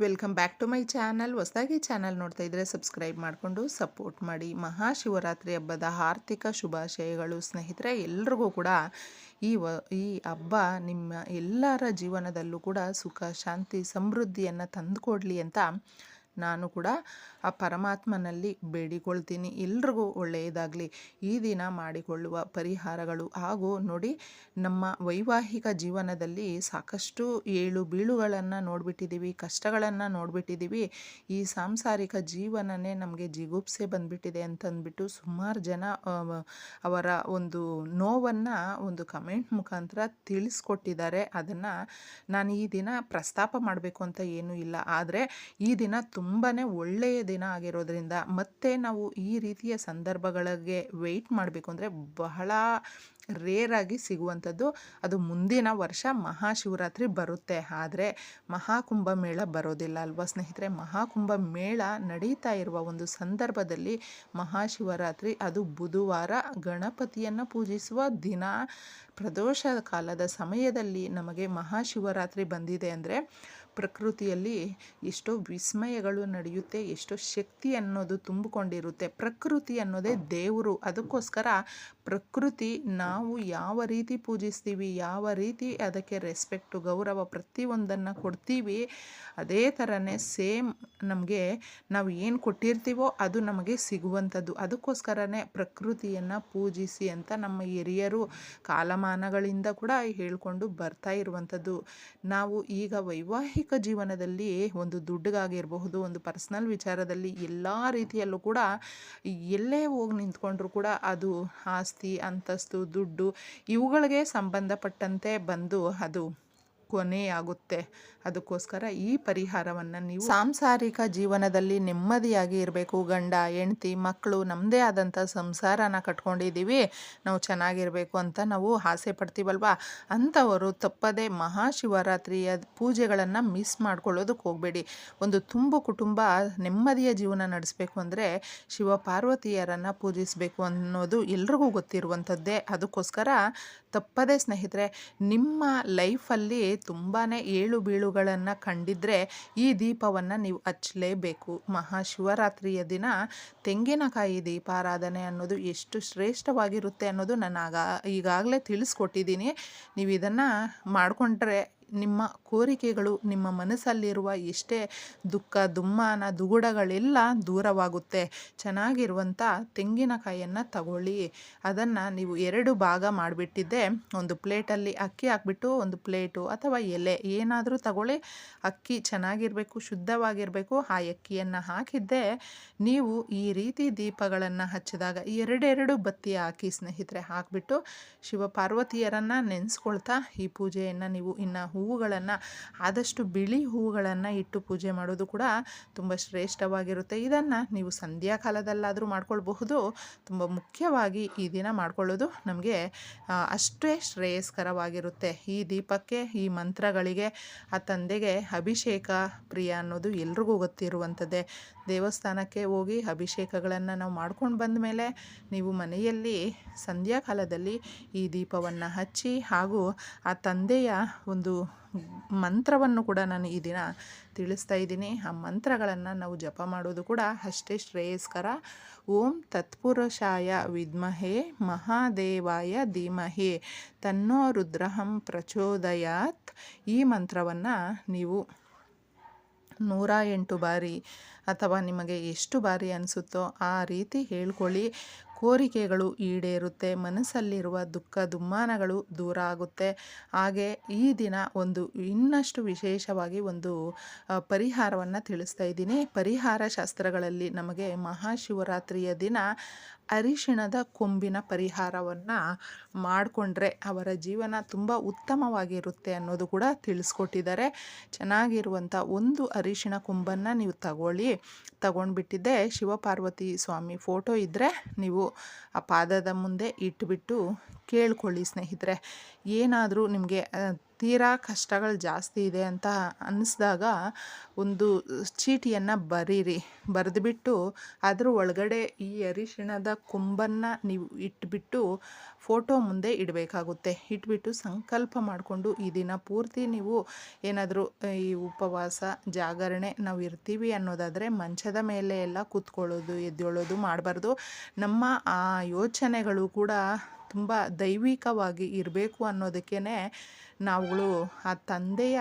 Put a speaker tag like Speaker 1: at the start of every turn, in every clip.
Speaker 1: Welcome back to my channel. ಹೊಸದಾಗಿ channel ನೋಡ್ತಾ ಇದ್ದರೆ ಸಬ್ಸ್ಕ್ರೈಬ್ ಮಾಡಿಕೊಂಡು ಸಪೋರ್ಟ್ ಮಾಡಿ. ಮಹಾಶಿವರಾತ್ರಿ ಹಬ್ಬದ ಆರ್ಥಿಕ ಶುಭಾಶಯಗಳು. ಸ್ನೇಹಿತರೆ, ಎಲ್ರಿಗೂ ಕೂಡ ಈ ವ, ಈ ಹಬ್ಬ ನಿಮ್ಮ ಎಲ್ಲರ ಜೀವನದಲ್ಲೂ ಕೂಡ ಸುಖ, ಶಾಂತಿ, ಸಮೃದ್ಧಿಯನ್ನು ತಂದುಕೊಡ್ಲಿ ಅಂತ ನಾನು ಕೂಡ ಆ ಪರಮಾತ್ಮನಲ್ಲಿ ಬೇಡಿಕೊಳ್ತೀನಿ. ಎಲ್ರಿಗೂ ಒಳ್ಳೆಯದಾಗಲಿ. ಈ ದಿನ ಮಾಡಿಕೊಳ್ಳುವ ಪರಿಹಾರಗಳು. ಹಾಗೂ ನೋಡಿ, ನಮ್ಮ ವೈವಾಹಿಕ ಜೀವನದಲ್ಲಿ ಸಾಕಷ್ಟು ಏಳು ಬೀಳುಗಳನ್ನು ನೋಡಿಬಿಟ್ಟಿದ್ದೀವಿ, ಕಷ್ಟಗಳನ್ನು ನೋಡಿಬಿಟ್ಟಿದ್ದೀವಿ. ಈ ಸಾಂಸಾರಿಕ ಜೀವನನೇ ನಮಗೆ ಜಿಗುಪ್ಸೆ ಬಂದ್ಬಿಟ್ಟಿದೆ ಅಂತಂದ್ಬಿಟ್ಟು ಸುಮಾರು ಜನ ಅವರ ಒಂದು ನೋವನ್ನು ಒಂದು ಕಮೆಂಟ್ ಮುಖಾಂತರ ತಿಳಿಸ್ಕೊಟ್ಟಿದ್ದಾರೆ. ಅದನ್ನು ನಾನು ಈ ದಿನ ಪ್ರಸ್ತಾಪ ಮಾಡಬೇಕು ಅಂತ ಏನೂ ಇಲ್ಲ. ಆದರೆ ಈ ದಿನ ತುಂಬಾ ಒಳ್ಳೆಯ ಆಗಿರೋದ್ರಿಂದ ಮತ್ತೆ ನಾವು ಈ ರೀತಿಯ ಸಂದರ್ಭಗಳಿಗೆ ವೆಯ್ಟ್ ಮಾಡಬೇಕು ಅಂದರೆ ಬಹಳ ರೇರಾಗಿ ಸಿಗುವಂಥದ್ದು. ಅದು ಮುಂದಿನ ವರ್ಷ ಮಹಾಶಿವರಾತ್ರಿ ಬರುತ್ತೆ. ಆದರೆ ಮಹಾಕುಂಭ ಮೇಳ ಬರೋದಿಲ್ಲ ಅಲ್ವಾ ಸ್ನೇಹಿತರೆ? ಮಹಾಕುಂಭ ಮೇಳ ನಡೀತಾ ಇರುವ ಒಂದು ಸಂದರ್ಭದಲ್ಲಿ ಮಹಾಶಿವರಾತ್ರಿ, ಅದು ಬುಧವಾರ ಗಣಪತಿಯನ್ನು ಪೂಜಿಸುವ ದಿನ. ಪ್ರದೋಷ ಕಾಲದ ಸಮಯದಲ್ಲಿ ನಮಗೆ ಮಹಾಶಿವರಾತ್ರಿ ಬಂದಿದೆ ಅಂದರೆ ಪ್ರಕೃತಿಯಲ್ಲಿ ಎಷ್ಟೋ ವಿಸ್ಮಯಗಳು ನಡೆಯುತ್ತೆ, ಎಷ್ಟೋ ಶಕ್ತಿ ಅನ್ನೋದು ತುಂಬಿಕೊಂಡಿರುತ್ತೆ. ಪ್ರಕೃತಿ ಅನ್ನೋದೇ ದೇವರು. ಅದಕ್ಕೋಸ್ಕರ ಪ್ರಕೃತಿ ನಾವು ಯಾವ ರೀತಿ ಪೂಜಿಸ್ತೀವಿ, ಯಾವ ರೀತಿ ಅದಕ್ಕೆ ರೆಸ್ಪೆಕ್ಟು ಗೌರವ ಪ್ರತಿಯೊಂದನ್ನು ಕೊಡ್ತೀವಿ, ಅದೇ ಥರನೇ ಸೇಮ್ ನಮಗೆ ನಾವು ಏನು ಕೊಟ್ಟಿರ್ತೀವೋ ಅದು ನಮಗೆ ಸಿಗುವಂಥದ್ದು. ಅದಕ್ಕೋಸ್ಕರನೇ ಪ್ರಕೃತಿಯನ್ನು ಪೂಜಿಸಿ ಅಂತ ನಮ್ಮ ಹಿರಿಯರು ಕಾಲಮಾನಗಳಿಂದ ಕೂಡ ಹೇಳ್ಕೊಂಡು ಬರ್ತಾ ಇರುವಂಥದ್ದು. ನಾವು ಈಗ ವೈವಾಹಿಕ ಜೀವನದಲ್ಲಿ ಒಂದು ದುಡ್ಡಿಗಾಗಿರಬಹುದು, ಒಂದು ಪರ್ಸ್ನಲ್ ವಿಚಾರದಲ್ಲಿ ಎಲ್ಲ ರೀತಿಯಲ್ಲೂ ಕೂಡ ಎಲ್ಲೇ ಹೋಗಿ ನಿಂತ್ಕೊಂಡ್ರೂ ಕೂಡ ಅದು ಆಸ್ತಿ, ಅಂತಸ್ತು, ದುಡ್ಡು ಇವುಗಳಿಗೆ ಸಂಬಂಧಪಟ್ಟಂತೆ ಬಂದು ಅದು ಕೊನೆಯಾಗುತ್ತೆ. ಅದಕ್ಕೋಸ್ಕರ ಈ ಪರಿಹಾರವನ್ನು ನೀವು ಸಾಂಸಾರಿಕ ಜೀವನದಲ್ಲಿ ನೆಮ್ಮದಿಯಾಗಿ ಇರಬೇಕು. ಗಂಡ, ಹೆಂಡತಿ, ಮಕ್ಕಳು ನಮ್ಮದೇ ಆದಂಥ ಸಂಸಾರನ ಕಟ್ಕೊಂಡಿದ್ದೀವಿ. ನಾವು ಚೆನ್ನಾಗಿರಬೇಕು ಅಂತ ನಾವು ಆಸೆ ಪಡ್ತೀವಲ್ವಾ? ಅಂಥವರು ತಪ್ಪದೆ ಮಹಾಶಿವರಾತ್ರಿಯ ಪೂಜೆಗಳನ್ನು ಮಿಸ್ ಮಾಡ್ಕೊಳ್ಳೋದಕ್ಕೆ ಹೋಗಬೇಡಿ. ಒಂದು ತುಂಬು ಕುಟುಂಬ ನೆಮ್ಮದಿಯ ಜೀವನ ನಡೆಸಬೇಕು ಅಂದರೆ ಶಿವ ಪಾರ್ವತಿಯರನ್ನು ಪೂಜಿಸಬೇಕು ಅನ್ನೋದು ಎಲ್ರಿಗೂ ಗೊತ್ತಿರುವಂಥದ್ದೇ. ಅದಕ್ಕೋಸ್ಕರ ತಪ್ಪದೇ ಸ್ನೇಹಿತರೆ, ನಿಮ್ಮ ಲೈಫಲ್ಲಿ ತುಂಬಾ ಏಳು ಬೀಳುಗಳನ್ನು ಕಂಡಿದ್ದರೆ ಈ ದೀಪವನ್ನು ನೀವು ಹಚ್ಚಲೇಬೇಕು. ಮಹಾಶಿವರಾತ್ರಿಯ ದಿನ ತೆಂಗಿನಕಾಯಿ ದೀಪಾರಾಧನೆ ಅನ್ನೋದು ಎಷ್ಟು ಶ್ರೇಷ್ಠವಾಗಿರುತ್ತೆ ಅನ್ನೋದು ನಾನು ಆಗ ಈಗಾಗಲೇ ತಿಳಿಸ್ಕೊಟ್ಟಿದ್ದೀನಿ. ನೀವು ಇದನ್ನು ಮಾಡಿಕೊಂಡ್ರೆ ನಿಮ್ಮ ಕೋರಿಕೆಗಳು ನಿಮ್ಮ ಮನಸ್ಸಲ್ಲಿರುವ ಎಷ್ಟೇ ದುಃಖ, ದುಮ್ಮಾನ, ದುಗುಡಗಳೆಲ್ಲ ದೂರವಾಗುತ್ತೆ. ಚೆನ್ನಾಗಿರುವಂಥ ತೆಂಗಿನಕಾಯಿಯನ್ನು ತಗೊಳ್ಳಿ. ಅದನ್ನು ನೀವು ಎರಡು ಭಾಗ ಮಾಡಿಬಿಟ್ಟಿದ್ದೆ. ಒಂದು ಪ್ಲೇಟಲ್ಲಿ ಅಕ್ಕಿ ಹಾಕ್ಬಿಟ್ಟು, ಒಂದು ಪ್ಲೇಟು ಅಥವಾ ಎಲೆ ಏನಾದರೂ ತಗೊಳ್ಳಿ. ಅಕ್ಕಿ ಚೆನ್ನಾಗಿರಬೇಕು, ಶುದ್ಧವಾಗಿರಬೇಕು. ಆ ಅಕ್ಕಿಯನ್ನು ಹಾಕಿದ್ದೆ. ನೀವು ಈ ರೀತಿ ದೀಪಗಳನ್ನು ಹಚ್ಚಿದಾಗ ಎರಡೆರಡು ಬತ್ತಿ ಹಾಕಿ ಸ್ನೇಹಿತರೆ ಹಾಕಿಬಿಟ್ಟು ಶಿವಪಾರ್ವತಿಯರನ್ನು ನೆನೆಸ್ಕೊಳ್ತಾ ಈ ಪೂಜೆಯನ್ನು ನೀವು ಇನ್ನು ಹೂವುಗಳನ್ನು, ಆದಷ್ಟು ಬಿಳಿ ಹೂವುಗಳನ್ನು ಇಟ್ಟು ಪೂಜೆ ಮಾಡೋದು ಕೂಡ ತುಂಬ ಶ್ರೇಷ್ಠವಾಗಿರುತ್ತೆ. ಇದನ್ನು ನೀವು ಸಂಧ್ಯಾ ಕಾಲದಲ್ಲಾದರೂ ಮಾಡ್ಕೊಳ್ಬಹುದು. ತುಂಬ ಮುಖ್ಯವಾಗಿ ಈ ದಿನ ಮಾಡ್ಕೊಳ್ಳೋದು ನಮಗೆ ಅಷ್ಟೇ ಶ್ರೇಯಸ್ಕರವಾಗಿರುತ್ತೆ. ಈ ದೀಪಕ್ಕೆ, ಈ ಮಂತ್ರಗಳಿಗೆ, ಆ ತಂದೆಗೆ ಅಭಿಷೇಕ ಪ್ರಿಯ ಅನ್ನೋದು ಎಲ್ರಿಗೂ ಗೊತ್ತಿರುವಂಥದ್ದೇ. ದೇವಸ್ಥಾನಕ್ಕೆ ಹೋಗಿ ಅಭಿಷೇಕಗಳನ್ನು ನಾವು ಮಾಡ್ಕೊಂಡು ಬಂದ ಮೇಲೆ ನೀವು ಮನೆಯಲ್ಲಿ ಸಂಧ್ಯಾಕಾಲದಲ್ಲಿ ಈ ದೀಪವನ್ನು ಹಚ್ಚಿ ಹಾಗೂ ಆ ತಂದೆಯ ಒಂದು ಮಂತ್ರವನ್ನು ಕೂಡ ನಾನು ಈ ದಿನ ತಿಳಿಸ್ತಾ ಇದ್ದೀನಿ. ಆ ಮಂತ್ರಗಳನ್ನು ನಾವು ಜಪ ಮಾಡೋದು ಕೂಡ ಅಷ್ಟೇ ಶ್ರೇಯಸ್ಕರ. ಓಂ ತತ್ಪುರುಷಾಯ ವಿದ್ಮಹೇ ಮಹಾದೇವಾಯ ಧೀಮಹೇ ತನ್ನೋ ರುದ್ರಹಂ ಪ್ರಚೋದಯಾತ್. ಈ ಮಂತ್ರವನ್ನು ನೀವು ನೂರ ಎಂಟು ಬಾರಿ ಅಥವಾ ನಿಮಗೆ ಎಷ್ಟು ಬಾರಿ ಅನಿಸುತ್ತೋ ಆ ರೀತಿ ಹೇಳ್ಕೊಳ್ಳಿ. ಕೋರಿಕೆಗಳು ಈಡೇರುತ್ತೆ, ಮನಸ್ಸಲ್ಲಿರುವ ದುಃಖ, ದುಮ್ಮಾನಗಳು ದೂರ ಆಗುತ್ತೆ. ಹಾಗೆ ಈ ದಿನ ಒಂದು ಇನ್ನಷ್ಟು ವಿಶೇಷವಾಗಿ ಒಂದು ಪರಿಹಾರವನ್ನು ತಿಳಿಸ್ತಾ ಇದ್ದೀನಿ. ಪರಿಹಾರ ಶಾಸ್ತ್ರಗಳಲ್ಲಿ ನಮಗೆ ಮಹಾಶಿವರಾತ್ರಿಯ ದಿನ ಅರಿಶಿಣದ ಕೊಂಬಿನ ಪರಿಹಾರವನ್ನು ಮಾಡಿಕೊಂಡ್ರೆ ಅವರ ಜೀವನ ತುಂಬ ಉತ್ತಮವಾಗಿರುತ್ತೆ ಅನ್ನೋದು ಕೂಡ ತಿಳಿಸ್ಕೊಟ್ಟಿದ್ದಾರೆ. ಚೆನ್ನಾಗಿರುವಂಥ ಒಂದು ಅರಿಶಿಣ ಕೊಂಬನ್ನು ನೀವು ತಗೊಳ್ಳಿ. ತಗೊಂಡ್ಬಿಟ್ಟಿದ್ದೆ ಶಿವಪಾರ್ವತಿ ಸ್ವಾಮಿ ಫೋಟೋ ಇದ್ದರೆ ನೀವು ಆ ಪಾದದ ಮುಂದೆ ಇಟ್ಬಿಟ್ಟು ಕೇಳ್ಕೊಳ್ಳಿ ಸ್ನೇಹಿತರೆ. ಏನಾದರೂ ನಿಮಗೆ ತೀರಾ ಕಷ್ಟಗಳು ಜಾಸ್ತಿ ಇದೆ ಅಂತ ಅನ್ನಿಸ್ದಾಗ ಒಂದು ಚೀಟಿಯನ್ನು ಬರೀರಿ. ಬರೆದುಬಿಟ್ಟು ಅದ್ರ ಒಳಗಡೆ ಈ ಅರಿಶಿಣದ ಕುಂಬನ್ನು ನೀವು ಇಟ್ಬಿಟ್ಟು ಫೋಟೋ ಮುಂದೆ ಇಡಬೇಕಾಗುತ್ತೆ. ಇಟ್ಬಿಟ್ಟು ಸಂಕಲ್ಪ ಮಾಡಿಕೊಂಡು ಈ ದಿನ ಪೂರ್ತಿ ನೀವು ಏನಾದರೂ ಈ ಉಪವಾಸ, ಜಾಗರಣೆ ನಾವು ಇರ್ತೀವಿ ಅನ್ನೋದಾದರೆ ಮಂಚದ ಮೇಲೆ ಎಲ್ಲ ಕೂತ್ಕೊಳ್ಳೋದು, ಎದ್ದೇಳೋದು ಮಾಡಬಾರ್ದು. ನಮ್ಮ ಆ ಯೋಚನೆಗಳು ಕೂಡ ತುಂಬ ದೈವಿಕವಾಗಿ ಇರಬೇಕು ಅನ್ನೋದಕ್ಕೇ ನಾವುಗಳು ಆ ತಂದೆಯ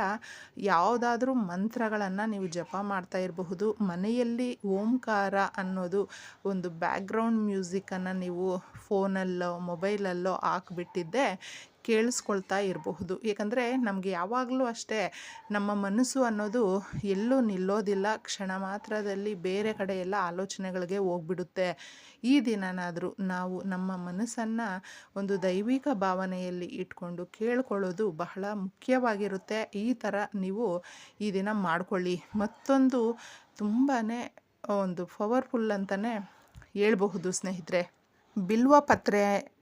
Speaker 1: ಯಾವುದಾದ್ರೂ ಮಂತ್ರಗಳನ್ನು ನೀವು ಜಪ ಮಾಡ್ತಾ ಇರಬಹುದು. ಮನೆಯಲ್ಲಿ ಓಂಕಾರ ಅನ್ನೋದು ಒಂದು ಬ್ಯಾಕ್ಗ್ರೌಂಡ್ ಮ್ಯೂಸಿಕನ್ನು ನೀವು ಫೋನಲ್ಲೋ ಮೊಬೈಲಲ್ಲೋ ಹಾಕ್ಬಿಟ್ಟಿದ್ದೆ. ಕೇಳಿಸ್ಕೊಳ್ತಾ ಇರಬಹುದು. ಏಕೆಂದರೆ ನಮಗೆ ಯಾವಾಗಲೂ ಅಷ್ಟೇ ನಮ್ಮ ಮನಸ್ಸು ಅನ್ನೋದು ಎಲ್ಲೂ ನಿಲ್ಲೋದಿಲ್ಲ, ಕ್ಷಣ ಮಾತ್ರದಲ್ಲಿ ಬೇರೆ ಕಡೆ ಎಲ್ಲ ಆಲೋಚನೆಗಳಿಗೆ ಹೋಗ್ಬಿಡುತ್ತೆ. ಈ ದಿನನಾದರೂ ನಾವು ನಮ್ಮ ಮನಸ್ಸನ್ನು ಒಂದು ದೈವಿಕ ಭಾವನೆಯಲ್ಲಿ ಇಟ್ಕೊಂಡು ಕೇಳ್ಕೊಳ್ಳೋದು ಬಹಳ ಮುಖ್ಯವಾಗಿರುತ್ತೆ. ಈ ಥರ ನೀವು ಈ ದಿನ ಮಾಡಿಕೊಳ್ಳಿ. ಮತ್ತೊಂದು ತುಂಬಾ ಒಂದು ಪವರ್ಫುಲ್ ಅಂತಲೇ ಹೇಳ್ಬಹುದು ಸ್ನೇಹಿತರೆ. ಬಿಲ್ವ ಪತ್ರೆ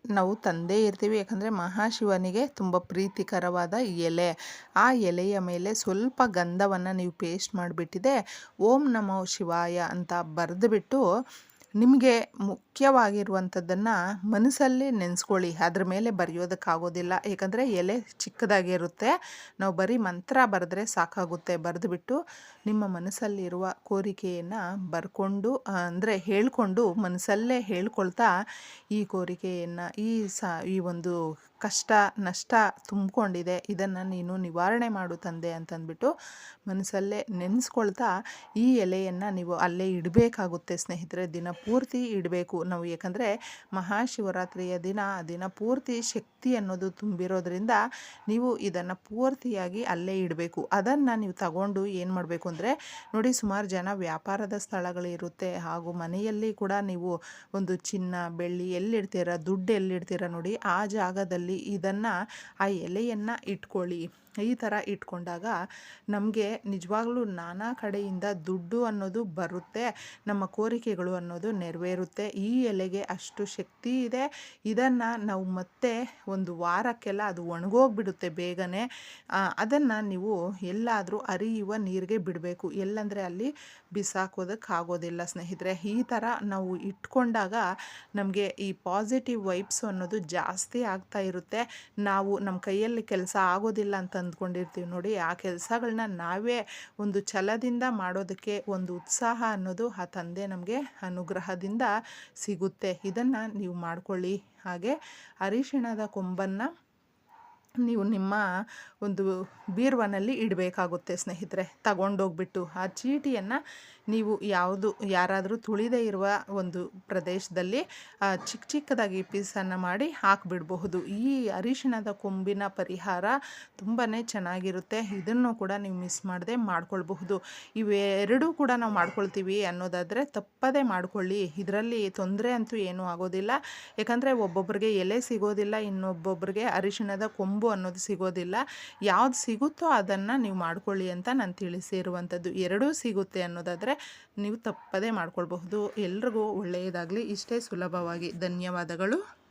Speaker 1: ನಾವು ತಂದೇ ಇರ್ತೀವಿ. ಯಾಕಂದರೆ ಮಹಾಶಿವನಿಗೆ ತುಂಬ ಪ್ರೀತಿಕರವಾದ ಎಲೆ. ಆ ಎಲೆಯ ಮೇಲೆ ಸ್ವಲ್ಪ ಗಂಧವನ್ನು ನೀವು ಪೇಸ್ಟ್ ಮಾಡಿಬಿಟ್ಟಿದೆ. ಓಂ ನಮೋ ಶಿವಾಯ ಅಂತ ಬರೆದುಬಿಟ್ಟು ನಿಮಗೆ ಮುಖ್ಯವಾಗಿರುವಂಥದ್ದನ್ನು ಮನಸ್ಸಲ್ಲಿ ನೆನೆಸ್ಕೊಳ್ಳಿ. ಅದ್ರ ಮೇಲೆ ಬರೆಯೋದಕ್ಕಾಗೋದಿಲ್ಲ. ಏಕೆಂದರೆ ಎಲೆ ಚಿಕ್ಕದಾಗಿರುತ್ತೆ. ನಾವು ಬರೀ ಮಂತ್ರ ಬರೆದ್ರೆ ಸಾಕಾಗುತ್ತೆ. ಬರೆದುಬಿಟ್ಟು ನಿಮ್ಮ ಮನಸ್ಸಲ್ಲಿರುವ ಕೋರಿಕೆಯನ್ನು ಬರ್ಕೊಂಡು, ಅಂದರೆ ಹೇಳಿಕೊಂಡು, ಮನಸ್ಸಲ್ಲೇ ಹೇಳ್ಕೊಳ್ತಾ ಈ ಕೋರಿಕೆಯನ್ನು, ಈ ಸ, ಈ ಒಂದು ಕಷ್ಟ, ನಷ್ಟ ತುಂಬಿಕೊಂಡಿದೆ. ಇದನ್ನು ನೀನು ನಿವಾರಣೆ ಮಾಡು ತಂದೆ ಅಂತಂದ್ಬಿಟ್ಟು ಮನಸ್ಸಲ್ಲೇ ನೆನೆಸ್ಕೊಳ್ತಾ ಈ ಎಲೆಯನ್ನು ನೀವು ಅಲ್ಲೇ ಇಡಬೇಕಾಗುತ್ತೆ ಸ್ನೇಹಿತರೆ. ದಿನ ಪೂರ್ತಿ ಇಡಬೇಕು. ನಾವು ಯಾಕಂದರೆ ಮಹಾಶಿವರಾತ್ರಿಯ ದಿನ, ಆ ದಿನ ಪೂರ್ತಿ ಶಕ್ತಿ ಅನ್ನೋದು ತುಂಬಿರೋದ್ರಿಂದ ನೀವು ಇದನ್ನು ಪೂರ್ತಿಯಾಗಿ ಅಲ್ಲೇ ಇಡಬೇಕು. ಅದನ್ನು ನೀವು ತಗೊಂಡು ಏನು ಮಾಡಬೇಕು ಅಂದರೆ, ನೋಡಿ ಸುಮಾರು ಜನ ವ್ಯಾಪಾರದ ಸ್ಥಳಗಳಿರುತ್ತೆ. ಹಾಗೂ ಮನೆಯಲ್ಲಿ ಕೂಡ ನೀವು ಒಂದು ಚಿನ್ನ, ಬೆಳ್ಳಿ ಎಲ್ಲಿಡ್ತೀರ, ದುಡ್ಡು ಎಲ್ಲಿಡ್ತೀರ ನೋಡಿ ಆ ಜಾಗದಲ್ಲಿ ಇದನ್ನು, ಆ ಎಲೆಯನ್ನು ಇಟ್ಕೊಳ್ಳಿ. ಈ ಥರ ಇಟ್ಕೊಂಡಾಗ ನಮಗೆ ನಿಜವಾಗ್ಲೂ ನಾನಾ ಕಡೆಯಿಂದ ದುಡ್ಡು ಅನ್ನೋದು ಬರುತ್ತೆ, ನಮ್ಮ ಕೋರಿಕೆಗಳು ಅನ್ನೋದು ನೆರವೇರುತ್ತೆ. ಈ ಎಲೆಗೆ ಅಷ್ಟು ಶಕ್ತಿ ಇದೆ. ಇದನ್ನು ನಾವು ಮತ್ತೆ ಒಂದು ವಾರಕ್ಕೆಲ್ಲ ಅದು ಒಣಗೋಗ್ಬಿಡುತ್ತೆ ಬೇಗನೆ. ಅದನ್ನು ನೀವು ಎಲ್ಲಾದರೂ ಅರಿಯುವ ನೀರಿಗೆ ಬಿಡಬೇಕು. ಎಲ್ಲಂದರೆ ಅಲ್ಲಿ ಬಿಸಾಕೋದಕ್ಕೆ ಆಗೋದಿಲ್ಲ ಸ್ನೇಹಿತರೆ. ಈ ಥರ ನಾವು ಇಟ್ಕೊಂಡಾಗ ನಮಗೆ ಈ ಪಾಸಿಟಿವ್ ವೈಬ್ಸ್ ಅನ್ನೋದು ಜಾಸ್ತಿ ಆಗ್ತಾ ಇರುತ್ತೆ. ನಾವು ನಮ್ಮ ಕೈಯಲ್ಲಿ ಕೆಲಸ ಆಗೋದಿಲ್ಲ ಅಂತ ಅಂದ್ಕೊಂಡಿರ್ತೀವಿ ನೋಡಿ, ಆ ಕೆಲಸಗಳನ್ನ ನಾವೇ ಒಂದು ಛಲದಿಂದ ಮಾಡೋದಕ್ಕೆ ಒಂದು ಉತ್ಸಾಹ ಅನ್ನೋದು ಆ ತಂದೆ ನಮಗೆ ಅನುಗ್ರಹದಿಂದ ಸಿಗುತ್ತೆ. ಇದನ್ನು ನೀವು ಮಾಡಿಕೊಳ್ಳಿ. ಹಾಗೆ ಅರಿಶಿಣದ ಕೊಂಬನ್ನು ನೀವು ನಿಮ್ಮ ಒಂದು ಬೀರ್ವನಲ್ಲಿ ಇಡಬೇಕಾಗುತ್ತೆ ಸ್ನೇಹಿತರೆ. ತಗೊಂಡೋಗ್ಬಿಟ್ಟು ಆ ಚೀಟಿಯನ್ನು ನೀವು ಯಾವುದು, ಯಾರಾದರೂ ತುಳಿದೇ ಇರುವ ಒಂದು ಪ್ರದೇಶದಲ್ಲಿ ಚಿಕ್ಕ ಚಿಕ್ಕದಾಗಿ ಪೀಸನ್ನು ಮಾಡಿ ಹಾಕಿಬಿಡಬಹುದು. ಈ ಅರಿಶಿಣದ ಕೊಂಬಿನ ಪರಿಹಾರ ತುಂಬಾ ಚೆನ್ನಾಗಿರುತ್ತೆ. ಇದನ್ನು ಕೂಡ ನೀವು ಮಿಸ್ ಮಾಡದೆ ಮಾಡ್ಕೊಳ್ಬಹುದು. ಇವೆರಡೂ ಕೂಡ ನಾವು ಮಾಡ್ಕೊಳ್ತೀವಿ ಅನ್ನೋದಾದರೆ ತಪ್ಪದೇ ಮಾಡಿಕೊಳ್ಳಿ. ಇದರಲ್ಲಿ ತೊಂದರೆ ಅಂತೂ ಏನೂ ಆಗೋದಿಲ್ಲ. ಯಾಕಂದರೆ ಒಬ್ಬೊಬ್ಬರಿಗೆ ಎಲೆ ಸಿಗೋದಿಲ್ಲ ಇನ್ನೊಬ್ಬೊಬ್ಬರಿಗೆ ಅರಿಶಿಣದ ಕೊಂಬು ಅನ್ನೋದು ಸಿಗೋದಿಲ್ಲ. ಯಾವ್ದು ಸಿಗುತ್ತೋ ಅದನ್ನು ನೀವು ಮಾಡ್ಕೊಳ್ಳಿ ಅಂತ ನಾನು ತಿಳಿಸಿರುವಂಥದ್ದು ಎರಡೂ ಸಿಗುತ್ತೆ ಅನ್ನೋದಾದರೆ ನೀವು ತಪ್ಪದೇ ಮಾಡ್ಕೊಳ್ಬಹುದು. ಎಲ್ರಿಗೂ ಒಳ್ಳೆಯದಾಗಲಿ. ಇಷ್ಟೇ ಸುಲಭವಾಗಿ. ಧನ್ಯವಾದಗಳು.